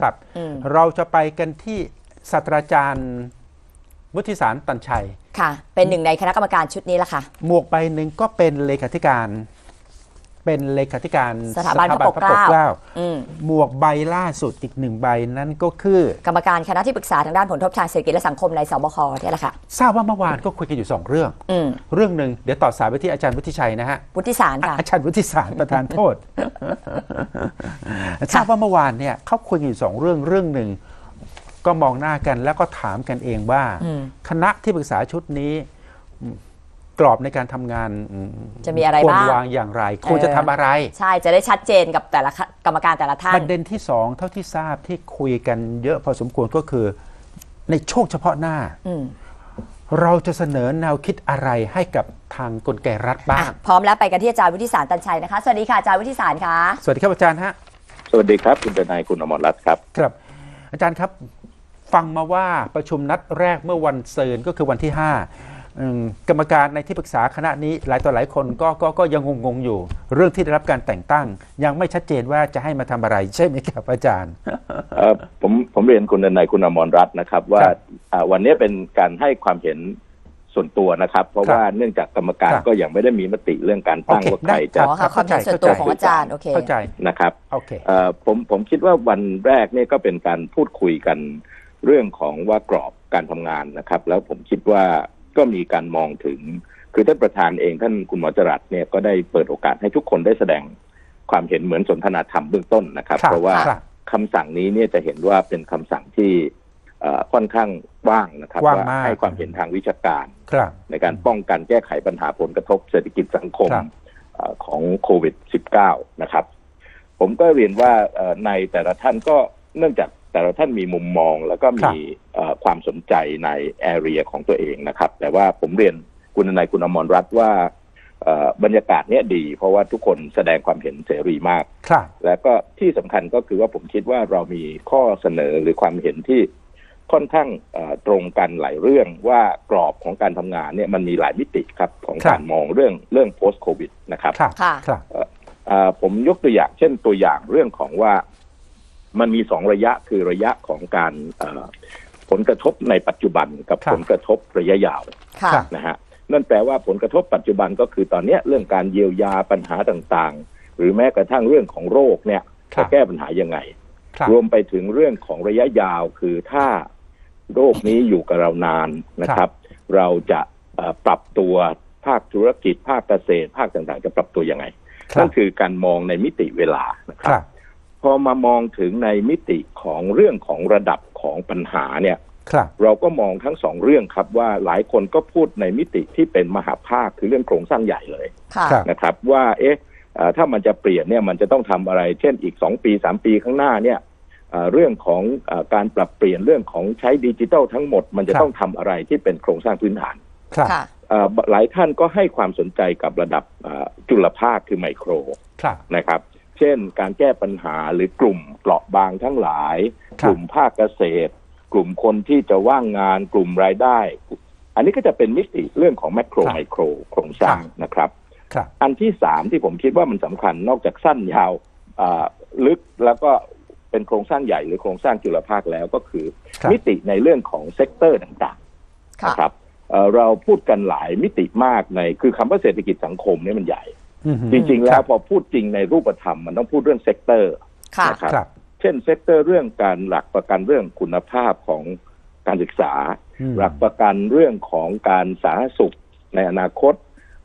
ครับอืมเราจะไปกันที่ศาสตราจารย์วุฒิสารตันชัย ค่ะ เป็นหนึ่งในคณะกรรมการชุดนี้ละค่ะ หมวกใบหนึ่งก็เป็นเลขาธิการ เป็นเลขาธิการสถาบันพระปกเกล้าเกล้าอืมหมวกใบล่าสุดอีกหนึ่งใบนั้นก็คือ กรรมการคณะที่ปรึกษาทางด้านผลทบทางเศรษฐกิจและสังคมในสบคเนี่ยแหละค่ะทราบว่าเมื่อวานก็คุยกันอยู่สองเรื่องอืมเรื่องหนึ่งเดี๋ยวต่อสายไปที่อาจารย์วุฒิชัยนะฮะวุฒิสารค่ะอาจารย์วุฒิสารประธานโทษทราบว่าเมื่อวานเนี่ยเขาคุยกันอยู่สองเรื่องเรื่องหนึ่งก็มองหน้ากันแล้วก็ถามกันเองว่าอืมคณะที่ปรึกษาชุดนี้อืม กรอบในการทำงานอืมจะมีอะไรควรบ้างวางอย่างไรควรจะทำอะไร ใช่จะได้ชัดเจนกับแต่ละกรรมการแต่ละท่าปนระเด็นที่สองเท่าที่ทราบที่คุยกันเยอะพอสมควรก็คือ ในโชคเฉพาะหน้าอืมเราจะเสนอแนวคิดอะไรให้กับทางกลไกรัฐบ้าอะงพร้อมแล้วไปกันที่อาจารย์วุฒิสารตันชัยนะคะ สวัสดีค่ะอาจารย์วุฒิสารค่ะ สวัสดีครับอาจารย์ฮะ สวัสดีครับ คุณทนายคุณอมรรัตน์ครับ ครับ อาจารย์ครับ ฟังมาว่าประชุมนัดแรกเมื่อวันเสาร์ก็คือวันที่5อืม กรรมการในที่ปรึกษาคณะนี้หลายต่อหลายคนก็ก็ก็ยังงงๆอยู่ เรื่องที่ได้รับการแต่งตั้ง ยังไม่ชัดเจนว่าจะให้มาทำอะไร ใช่ไหมครับอาจารย์เอ่อผมผมเรียนคุณทนายคุณอมรรัตน์นะครับว่าครับอ่าวันนี้เป็นการให้ความเห็นส่วนตัวนะครับ เพราะครับว่าเนื่องจากกรรมการครับก็ยังไม่ได้มีมติเรื่องการตั้งโอเคว่าใครได้จะอ๋อค่ะความเห็นส่วนตัวของอาจารย์โอเคเข้าใจนะครับโอเคเอ่อผมผมคิดว่าวันแรกเนี่ยก็เป็นการพูดคุยกันเรื่องของว่ากรอบการทำงานนะครับ แล้วผมคิดว่า ก็มีการมองถึง คือท่านประธานเองท่านคุณหมอจรัสเนี่ยก็ได้เปิดโอกาสให้ทุกคนได้แสดงความเห็นเหมือนสนทนาธรรมเบื้องต้นนะครับครับเพราะว่าครับคำสั่งนี้เนี่ยจะเห็นว่าเป็นคำสั่งที่เอ่อค่อนข้างกว้างนะครับกว้างมากให้ความเห็นทางวิชาการครับในการป้องกันแก้ไขปัญหาผลกระทบเศรษฐกิจสังคมครับเอ่อของโควิด -19 นะครับ ผมก็เรียนว่าเอ่อในแต่ละท่านก็เนื่องจาก แต่ละท่านมีมุมมองแล้วก็มีเอ่อความสนใจในแอเรียของตัวเองนะครับ แต่ว่าผมเรียนคุณนายคุณอมรรัตน์ว่าเอ่อบรรยากาศเนี้ยดี เพราะว่าทุกคนแสดงความเห็นเสรีมากครับแล้วก็ที่สำคัญก็คือว่าผมคิดว่าเรามีข้อเสนอหรือความเห็นที่ค่อนข้างเอ่อตรงกันหลายเรื่องว่ากรอบของการทำงานเนี่ยมันมีหลายมิติครับของครับการมองเรื่องเรื่อง post covid นะครับครับค่ะครับเอ่อผมยกตัวอย่างเช่นตัวอย่างเรื่องของว่า มันมีสองระยะคือระยะของการเอ่อผลกระทบในปัจจุบันกับครับผลกระทบระยะยาวค่ะครับนะฮะนั่นแปลว่าผลกระทบปัจจุบันก็คือตอนเนี้ยเรื่องการเยียวยาปัญหาต่างๆ หรือแม้กระทั่งเรื่องของโรคเนี่ยครัจะบแก้ปัญหายังไงครับรวมไปถึงเรื่องของระยะยาวคือถ้าโรคนี้อยู่กับเรานานนะครับ เราจะเอ่อปรับตัวภาคธุรกิจภาคเกษตรภาคต่างๆ จะปรับตัวยังไงครันั่บนคือการมองในมิติเวลานะคครับรับ พอมามองถึงในมิติของเรื่องของระดับของปัญหาเนี่ยครับเราก็มองทั้งสองเรื่องครับว่าหลายคนก็พูดในมิติที่เป็นมหาภาคคือเรื่องโครงสร้างใหญ่เลยค่ะครับนะครับ ว่าเอ๊ะเอ่อถ้ามันจะเปลี่ยนเนี่ยมันจะต้องทำอะไร เช่นอีกสองปีสามปีข้างหน้าเนี่ยเอ่อเรื่องของเออการปรับเปลี่ยนเรื่องของใช้ดิจิทัลทั้งหมด มันจะครับต้องทำอะไรที่เป็นโครงสร้างพื้นฐานครับค่ะเอ่อหลายท่านก็ให้ความสนใจกับระดับเอ่อจุลภาคคือไมโครครับนะครับ เช่น การแก้ปัญหาหรือกลุ่มเปราะบางทั้งหลายครับกลุ่มภาคเกษตร กลุ่มคนที่จะว่างงานกลุ่มรายได้ อันนี้ก็จะเป็นมิติเรื่องของแมกโรครับไมโครโครงสร้างนะครับครับอันที่สามที่ผมคิดว่ามันสำคัญนอกจากสั้นยาวอ่าลึกแล้วก็เป็นโครงสร้างใหญ่หรือโครงสร้างจุลภาคแล้วก็คือครับมิติในเรื่องของเซกเตอร์ต่างๆค่ะนะครับเอ่อเราพูดกันหลายมิติมากในคือคำว่าเศรษฐกิจสังคมเนี่ยมันใหญ่อืม จริง ๆ แล้ควรับพอพูดจริงในรูปธรรมมันต้องพูดเรื่องเซกเตอร์ค่ะนะครับครับ เช่นเซกเตอร์เรื่องการหลักประกันเรื่องคุณภาพของการศึกษาอืมหลักประกันเรื่องของการสาธารณสุขในอนาคต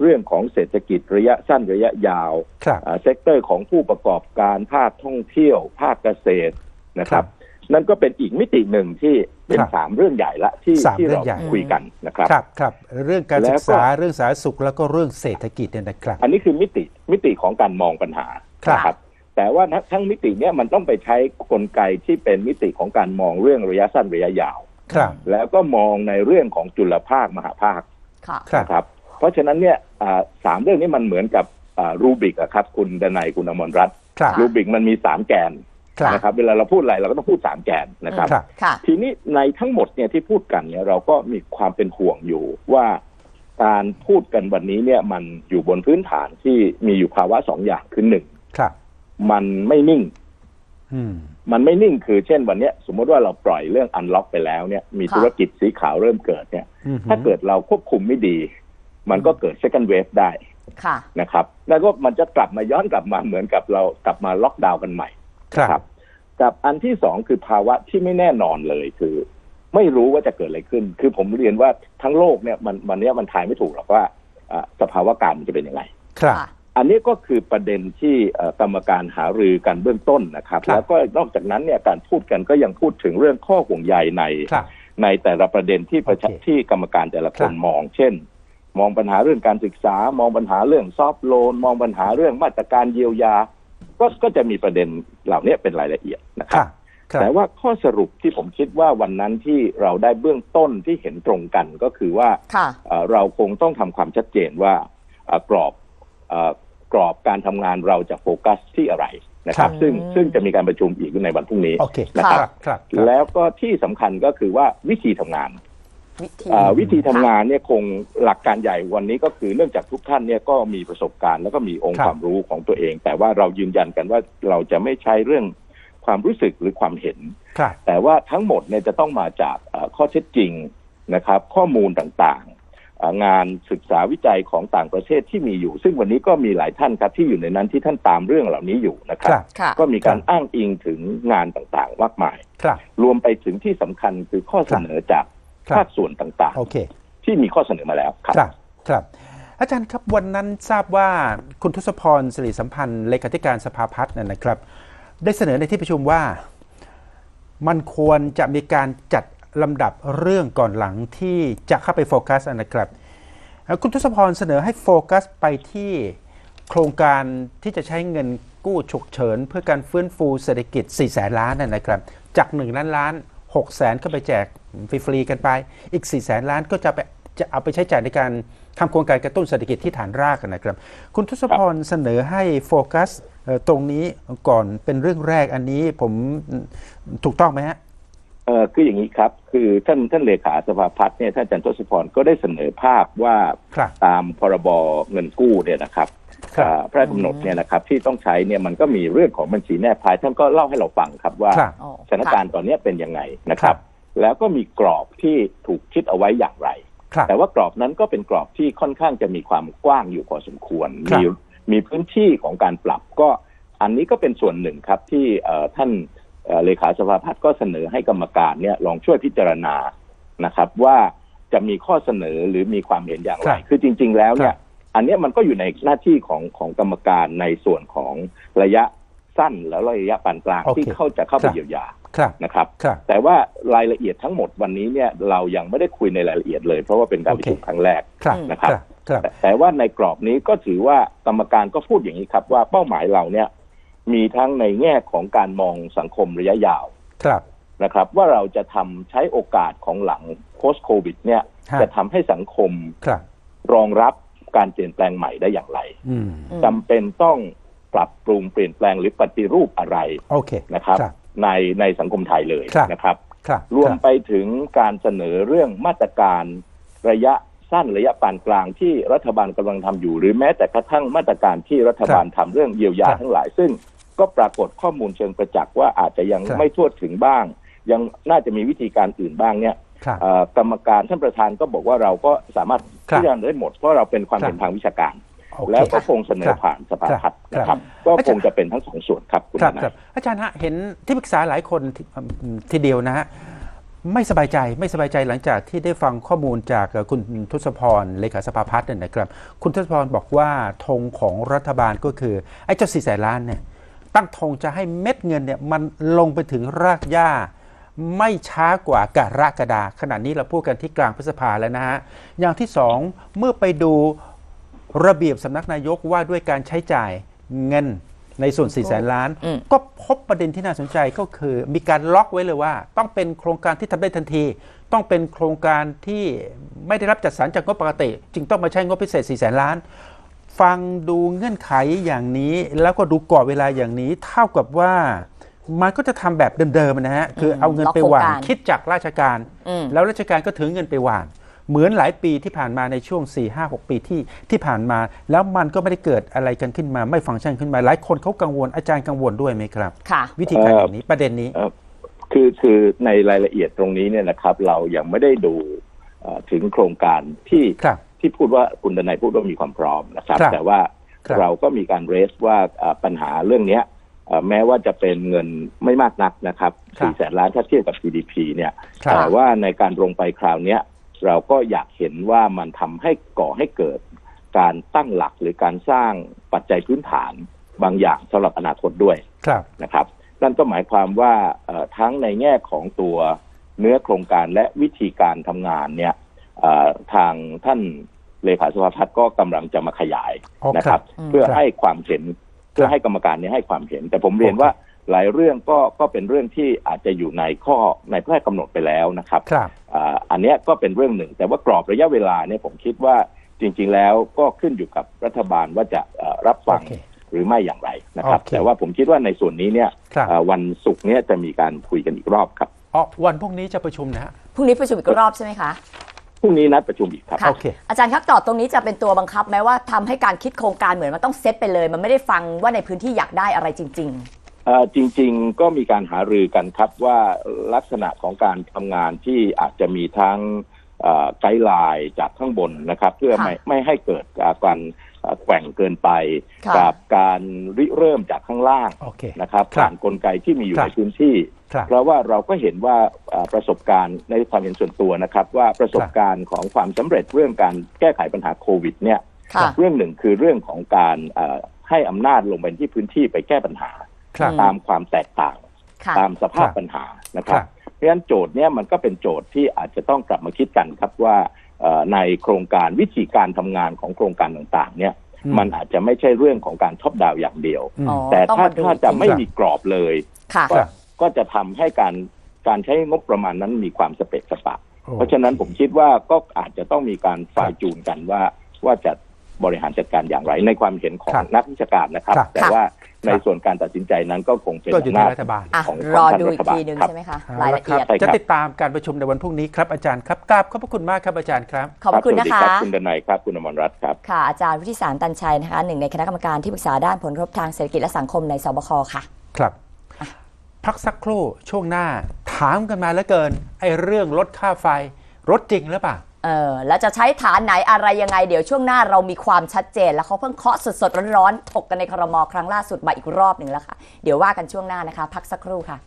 เรื่องของเศรษฐกิจระยะสั้นระยะยาวครับอ่าเซกเตอร์ของผู้ประกอบการภาคท่องเที่ยว ภาคเกษตรนะครับ นั่นก็เป็นอีกมิติหนึ่งที่เป็นครับสามเรื่องใหญ่ละที่สามที่เรื่เราองใหญ่ คุยกันนะครับ ครับครับเรื่องการแล้ศึวกก็ษาเรื่องสาธารณสุขแล้วก็เรื่องเศรษฐกิจเนี่ยนะครับ อันนี้คือมิติมิติของการมองปัญหาครับ นะครับแต่ว่าทั้งทั้งมิติเนี้ยมันต้องไปใช้กลไกที่เป็นมิติของการมองเรื่องระยะสั้นระยะยาว ครับแล้วก็มองในเรื่องของจุลภาคมหาภาคค่ะ ครับ นะครับ เพราะฉะนั้นเนี่ยอ่าสามเรื่องนี้มันเหมือนกับอ่ารูบิกอะครับ คุณดนัยคุณอมรรัตน์ครับ รูบิกมันมีสามแกนครับ นะครับเวลาเราพูดอะไรเราก็ต้องพูดสามแกนนะครับครับค่ะทีนี้ในทั้งหมดเนี่ยที่พูดกันเนี่ยเราก็มีความเป็นห่วงอยู่ว่าการพูดกันวันนี้เนี่ยมันอยู่บนพื้นฐานที่มีอยู่ภาวะสองอย่างคือหนึ่งครับมันไม่นิ่งอืมมันไม่นิ่งคือเช่นวันเนี้ยสมมติว่าเราปล่อยเรื่องอันล็อกไปแล้วเนี่ย มีค่ะธุรกิจสีขาวเริ่มเกิดเนี่ยอืมถ้าเกิดเราควบคุมไม่ดี มันก็เกิด second wave ได้ค่ะนะครับ แล้วก็มันจะกลับมาย้อนกลับมาเหมือนกับเรากลับมาล็อกดาวน์กันใหม่ ครับ กับอันที่สองคือภาวะที่ไม่แน่นอนเลยคือ ไม่รู้ว่าจะเกิดอะไรขึ้น คือผมเรียนว่าทั้งโลกเนี่ยมันวันเนี้ยมันทายไม่ถูกหรอกว่าอ่าสภาวะการมันจะเป็นยังไง ครับค่ะอันนี้ก็คือประเด็นที่เอ่อกรรมการหารือกันเบื้องต้นนะครับครับแล้วก็นอกจากนั้นเนี่ยการพูดกันก็ยังพูดถึงเรื่องข้อห่วงใยในครับในแต่ละประเด็นที่ประชาโอเคที่กรรมการแต่ละคนครับมอง เช่น มองปัญหาเรื่องการศึกษา มองปัญหาเรื่องซอฟโลน มองปัญหาเรื่องมาตรการเยียวยา ก็ก็จะมีประเด็นเหล่านี้เป็นรายละเอียดนะคครัรับบครับ แต่ว่าข้อสรุปที่ผมคิดว่าวันนั้นที่เราได้เบื้องต้นที่เห็นตรงกันก็คือว่าค่ะเอ่อเราคงต้องทำความชัดเจนว่าเอ่อกรอบเอ่อกรอบการทำงานเราจะโฟกัสที่อะไรนะครับครับซึ่งอืมซึ่งจะมีการประชุมอีกในวันพรุ่งนี้โอเคนะคครัรับบครับ แล้วก็ที่สำคัญก็คือว่าวิธีทำงาน วิธีเอ่อวิธีทำงานเนี่ยคงหลักการใหญ่วันนี้ก็คือเนื่องจากทุกท่านเนี่ยก็มีประสบการณ์แล้วก็มีองค์ครับความรู้ของตัวเอง แต่ว่าเรายืนยันกันว่าเราจะไม่ใช้เรื่องความรู้สึกหรือความเห็นครับแต่ว่าทั้งหมดเนี่ยจะต้องมาจากเอ่อข้อเท็จจริงนะครับ ข้อมูลต่างๆเอ่องานศึกษาวิจัยของต่างประเทศที่มีอยู่ ซึ่งวันนี้ก็มีหลายท่านครับที่อยู่ในนั้นที่ท่านตามเรื่องเหล่านี้อยู่นะคครัรับบค่ะก็มีการครับอ้างอิงถึงงานต่างๆมากมายครับรวมไปถึงที่สำคัญคือข้อเสนอจากครับ ภาคส่วนต่างโอเค ๆ ที่มีข้อเสนอมาแล้วครับ ครับครับ อาจารย์ครับวันนั้นทราบว่าคุณทศพรสิริสัมพันธ์เลขาธิการสภาพัฒน์นั่นนะครับ ได้เสนอในที่ประชุมว่ามันควรจะมีการจัดลำดับเรื่องก่อนหลังที่จะเข้าไปโฟกัสนะครับเอ่อคุณทศพรเสนอให้โฟกัสไปที่โครงการที่จะใช้เงินกู้ฉุกเฉิน เพื่อการฟื้นฟูเศรษฐกิจ 4 แสนล้านนั่นนะครับ จาก 1 ล้านล้าน 6แสนก็ไปแจกฟรีๆกันไป อีก4แสนล้านก็จะไปจะเอาไปใช้จ่ายในการทำโครงการกระตุ้นเศรษฐกิจที่ฐานรากนะครับ คุณทศพรเสนอให้โฟกัสเอ่อตรงนี้ก่อนเป็นเรื่องแรกอันนี้ผมถูกต้องไหมฮะเออคืออย่างนี้ครับ คือท่านท่านเลขาสภาพัฒน์เนี่ยท่านอาจารย์ทศพรก็ได้เสนอภาพว่าครับตามพรบเงินกู้เนี่ยนะครับครับอ่า พระราชกำหนดเนี่ยนะครับที่ต้องใช้เนี่ยมันก็มีเรื่องของบัญชีแนบพายท่านก็เล่าให้เราฟังครับว่าครับอ๋อสถานการณ์ตอนนี้เป็นยังไงนะครับครัแล้วก็มีกรอบที่ถูกคิดเอาไว้อย่างไร ครับ แต่ว่ากรอบนั้นก็เป็นกรอบที่ค่อนข้างจะมีความกว้างอยู่พอสมควร ครับ มีมีพื้นที่ของการปรับก็ อันนี้ก็เป็นส่วนหนึ่งครับที่เอ่อท่านเอ่อเลขาสภาพัฒน์ก็เสนอให้กรรมการเนี่ยลองช่วยพิจารณานะครับ ว่าจะมีข้อเสนอหรือมีความเห็นอย่างไร ครับคือจริง ๆ แล้วเนี่คยรับ อันเนี้ยมันก็อยู่ในหน้าที่ของของกรรมการในส่วนของระยะสั้นแล้วระยะปานกลางโอเคที่เขาจะเข้าไปครับเยียวยาครับนะครับครับ แต่ว่ารายละเอียดทั้งหมดวันนี้เนี่ยเรายังไม่ได้คุยในรายละเอียดเลย เพราะว่าเป็นการโอประเคชุมครั้งแรกครับนะครับครับแต่แต่ว่าในกรอบนี้ก็ถือว่ากรรมการก็พูดอย่างนี้ครับ ว่าเป้าหมายเราเนี่ย มีทั้งในแง่ของการมองสังคมระยะยาวครับนะครับ ว่าเราจะทำใช้โอกาสของหลัง post covid เนี่ยฮะจะทำให้สังคมครับรองรับ การเปลี่ยนแปลงใหม่ได้อย่างไรอืมอืมจำเป็นต้องปรับปรุงเปลี่ยนแปลงหรือปฏิรูปอะไรโอเคนะครับครับในในสังคมไทยเลยครับนะครับครับรวมคบไปถึงการเสนอเรื่องมาตรการระยะสั้นระยะปานกลางที่รัฐบาลกำลังทำอยู่ หรือแม้แต่กระทั่งมาตรการที่รัฐบาลทำเรื่องเยียวยาครับทั้งหลาย ซึ่งก็ปรากฏข้อมูลเชิงประจักษ์ว่าอาจจะยังครับไม่ทั่วถึงบ้าง ยังน่าจะมีวิธีการอื่นบ้างเนี่ยครับเอ่อ กรรมการท่านประธานก็บอกว่าเราก็สามารถครับพิจารณาได้หมดเพราะเราเป็นความครับเห็นทางวิชาการโอเคแล้วก็คงเสนครัอบผ่านสภาพัฒน์ครับนะครับครับก็คงจะเป็นทั้งสองส่วนครับคุณครับทนายครับอาจารย์ฮะเห็นที่ปรึกษาหลายคนทีอืมทีเดียวนะฮะไม่สบายใจไม่สบายใจหลังจากที่ได้ฟังข้อมูลจากเอ่อคุณทศพรเลขาสภาพัฒน์เนี่ยนะครับ คุณทศพรบอกว่าธงของรัฐบาลก็คือ ไอ้เจ้าสี่แสนล้านเนี่ยตั้งธงจะให้เม็ดเงินเนี่ยมันลงไปถึงรากหญ้า ไม่ช้ากว่ากรกฎาขณะนี้เราพูดกันที่กลางพฤษภาแล้วนะฮะ อย่างที่สองเมื่อไปดูระเบียบสำนักนายกว่าด้วยการใช้จ่ายเงินในส่วน4แสนล้านอืมก็พบประเด็นที่น่าสนใจก็คือ มีการล็อกไว้เลยว่า ต้องเป็นโครงการที่ทำได้ทันที ต้องเป็นโครงการที่ไม่ได้รับจัดสรรจากงบปกติ จึงต้องมาใช้งบพิเศษ4แสนล้าน ฟังดูเงื่อนไขอย่างนี้แล้วก็ดูกรอบเวลาอย่างนี้เท่ากับว่า มันก็จะทำแบบเดิมๆนะฮะคือเอาเงินไปหว่านล็อกโครงการคิดจากราชการอืมแล้วราชการก็ถือเงินไปหว่าน เหมือนหลายปีที่ผ่านมาในช่วง 4 5 6 ปีที่ที่ผ่านมา แล้วมันก็ไม่ได้เกิดอะไรกันขึ้นมาไม่ฟังก์ชันขึ้นมาหลายคนเขากังวลอาจารย์กังวลด้วยไหมครับค่ะวิธีการเอ่อออย่างนี้ประเด็นนี้เอ่อคือคือในรายละเอียดตรงนี้เนี่ยนะครับ เรายังไม่ได้ดูเอ่อถึงโครงการที่ครับที่พูดว่าคุณดนัยพูดว่ามีความพร้อมนะครับครับแต่ว่าครับเราก็มีการเรสว่าเอ่อปัญหาเรื่องเนี้ยเอ่อ แม้ว่าจะเป็นเงินไม่มากนักนะครับครับ4แสนล้านถ้าเทียบกับ GDP เนี่ยครับแต่ว่าในการลงไปคราวเนี้ยเราก็อยากเห็นว่ามันทำให้ก่อให้เกิดการตั้งหลักหรือการสร้างปัจจัยพื้นฐานบางอย่างสำหรับอนาคตด้วยครับนะครับ นั่นก็หมายความว่าเอ่อทั้งในแง่ของตัวเนื้อโครงการและวิธีการทำงานเนี่ยเอ่อทางท่านเลขาสภาพัฒน์ก็กำลังจะมาขยายอ๋อนะคครัรับบอืมเพื่อครับให้ความเห็นเพื่อให้กรรมการเนี้ให้ความเห็น แต่ผมเรียนโอเคว่าหลายเรื่องก็ก็เป็นเรื่องที่อาจจะอยู่ในข้อในพระราชกำหนดไปแล้วนะครับครับอ่าอันเนี้ยก็เป็นเรื่องหนึ่ง แต่ว่ากรอบระยะเวลาเนี่ยผมคิดว่าจริง ๆ แล้วก็ขึ้นอยู่กับรัฐบาลว่าจะเอ่อรับฟังโอเคหรือไม่อย่างไรนะครับโอเคแต่ว่าผมคิดว่าในส่วนนี้เนี่ยครับเอ่อวันศุกร์เนี้จะมีการคุยกันอีกรอบครับอ๋อวันพรุ่งนี้จะประชุมนะฮะพรุ่งนี้ประชุมอีกรอบใช่ไหมคะ พรุ่งนี้นัดประชุมอีกครับ ค่ะโอเค อาจารย์ครับกรอบตรงนี้จะเป็นตัวบังคับไหมว่าทำให้การคิดโครงการเหมือนมันต้องเซตไปเลย มันไม่ได้ฟังว่าในพื้นที่อยากได้อะไรจริง เอ่อจริงๆก็มีการหารือกันครับว่าลักษณะของการทำงานที่อาจจะมีทั้งเอ่อไกด์ไลน์จากข้างบนนะครับ เพื่อค่ะ ไม่ไม่ให้เกิดการเอ่อ แกว่งเกินไป ค่ะกับการริเริ่มจากข้างล่างโอเค นะครับครับผ่านกลไกที่มีอยู่ครับ ในพื้นที่ ครับ เพราะว่าเราก็เห็นว่าเอ่อประสบการณ์ในความเห็นส่วนตัวนะครับ ว่าประสบการณ์ของความสำเร็จเรื่องการแก้ไขปัญหาโควิดเนี่ยๆค่ะ เรื่องหนึ่งคือเรื่องของการเอ่อให้อำนาจลงไปที่พื้นที่ไปแก้ปัญหา ครับอืมตามความแตกต่าง ค่ะ ตามสภาพครับปัญหานะครับ ครับเพราะฉะนั้นโจทย์เนี้ยมันก็เป็นโจทย์ที่อาจจะต้องกลับมาคิดกันครับว่าเอ่อ ในโครงการวิธีการทำงานของโครงการต่างๆ เนี่ยอืมันอาจจะไม่ใช่เรื่องของการท็อปดาวน์อย่างเดียวอืมอ๋อแต่ต้องถ้ามาดูถ้าจะไม่ครับมีกรอบเลยค่ะก็ครับก็จะทำให้การการใช้งบประมาณนั้นมีความสเปกสปะโอ้เพราะฉะนั้นผมคิดว่าก็อาจจะต้องมีการฝ่ายจูนกันว่าว่าจะบริหารจัดการอย่างไรในความเห็นของครับนักวิชาการนะครับครับแต่ว่า ในส่วนการตัดสินใจนั้นก็คงเป็นก็อยู่อำที่นาจรัฐบาล อะของรอท่านดูรัอีฐกบาลทีหนึ่งครับใช่ไหมคะเอารายละละครับเอียด ใช่ครับ จะติดตามการประชุมในวันพรุ่งนี้ครับอาจารย์ครับกราบขอบพระคุณมากครับอาจารย์ครับ ขอบพระคุณนะสวัสดีคะ รับคุณดนัยครับคุณอมรรัตน์ครับ ค่ะ อาจารย์วุฒิสารตันชัยนะคะหนึ่งในคณะกรรมการที่ปรึกษาด้านผลกระทบทางเศรษฐกิจและสังคมในสบคค่ะ ครับ พักสักครู่ช่วงหน้า ถามกันมาแล้วเกิน ไอ้เรื่องลดค่าไฟลดจริงหรือเปล่า เออแล้วจะใช้ฐานไหนอะไรยังไง เดี๋ยวช่วงหน้าเรามีความชัดเจน แล้วเขาเพิ่งเคาะสดๆร้อนๆถกกันในครมครั้งล่าสุดมาอีกรอบหนึ่งแล้วค่ะ เดี๋ยวว่ากันช่วงหน้านะคะ พักสักครู่ค่ะ